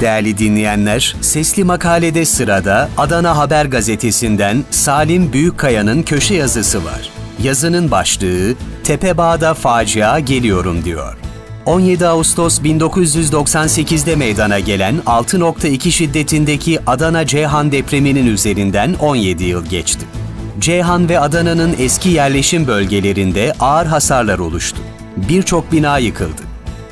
Değerli dinleyenler, sesli makalede sırada Adana Haber Gazetesi'nden Salim Büyükkaya'nın köşe yazısı var. Yazının başlığı Tepebağ'da facia geliyorum diyor. 17 Ağustos 1998'de meydana gelen 6.2 şiddetindeki Adana Ceyhan depreminin üzerinden 17 yıl geçti. Ceyhan ve Adana'nın eski yerleşim bölgelerinde ağır hasarlar oluştu. Birçok bina yıkıldı.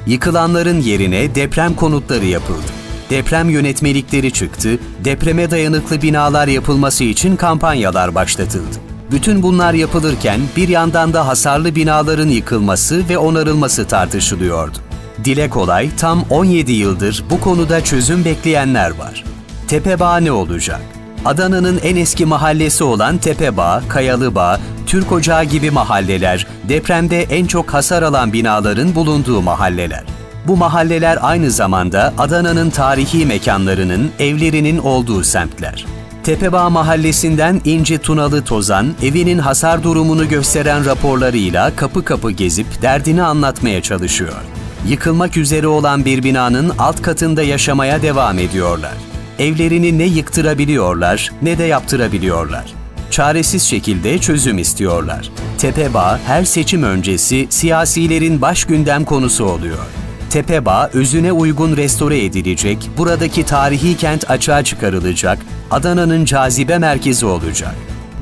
Yıkılanların yerine deprem konutları yapıldı. Deprem yönetmelikleri çıktı, depreme dayanıklı binalar yapılması için kampanyalar başlatıldı. Bütün bunlar yapılırken bir yandan da hasarlı binaların yıkılması ve onarılması tartışılıyordu. Dile kolay tam 17 yıldır bu konuda çözüm bekleyenler var. Tepebağ ne olacak? Adana'nın en eski mahallesi olan Tepebağ, Kayalıbağ, Türk Ocağı gibi mahalleler, depremde en çok hasar alan binaların bulunduğu mahalleler. Bu mahalleler aynı zamanda Adana'nın tarihi mekanlarının, evlerinin olduğu semtler. Tepebağ mahallesinden İnci Tunalı Tozan, evinin hasar durumunu gösteren raporlarıyla kapı kapı gezip derdini anlatmaya çalışıyor. Yıkılmak üzere olan bir binanın alt katında yaşamaya devam ediyorlar. Evlerini ne yıktırabiliyorlar ne de yaptırabiliyorlar. Çaresiz şekilde çözüm istiyorlar. Tepebağ her seçim öncesi siyasilerin baş gündem konusu oluyor. Tepebağ özüne uygun restore edilecek, buradaki tarihi kent açığa çıkarılacak, Adana'nın cazibe merkezi olacak.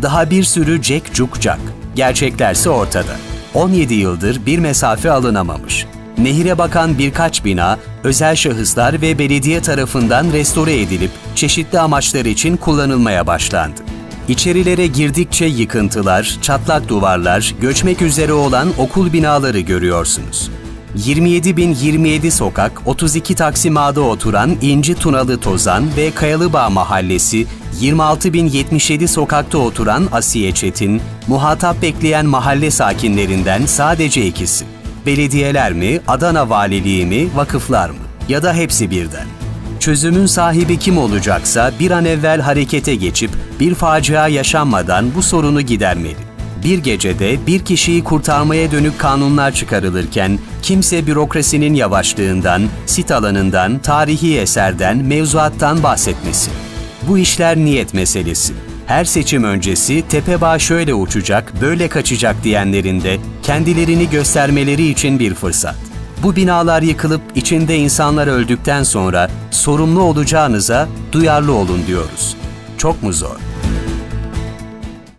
Daha bir sürü cek cuk cak. Gerçeklerse ortada. 17 yıldır bir mesafe alınamamış. Nehire bakan birkaç bina, özel şahıslar ve belediye tarafından restore edilip çeşitli amaçlar için kullanılmaya başlandı. İçerilere girdikçe yıkıntılar, çatlak duvarlar, göçmek üzere olan okul binaları görüyorsunuz. 27.027 sokak, 32 Taksim A'da oturan İnci Tunalı Tozan ve Kayalıbağ Mahallesi, 26.077 sokakta oturan Asiye Çetin, muhatap bekleyen mahalle sakinlerinden sadece ikisi. Belediyeler mi, Adana Valiliği mi, vakıflar mı? Ya da hepsi birden. Çözümün sahibi kim olacaksa bir an evvel harekete geçip bir facia yaşanmadan bu sorunu gidermeli. Bir gecede bir kişiyi kurtarmaya dönük kanunlar çıkarılırken kimse bürokrasinin yavaşlığından, sit alanından, tarihi eserden, mevzuattan bahsetmesin. Bu işler niyet meselesi. Her seçim öncesi Tepebağ şöyle uçacak, böyle kaçacak diyenlerin de kendilerini göstermeleri için bir fırsat. Bu binalar yıkılıp içinde insanlar öldükten sonra sorumlu olacağınıza duyarlı olun diyoruz. Çok mu zor?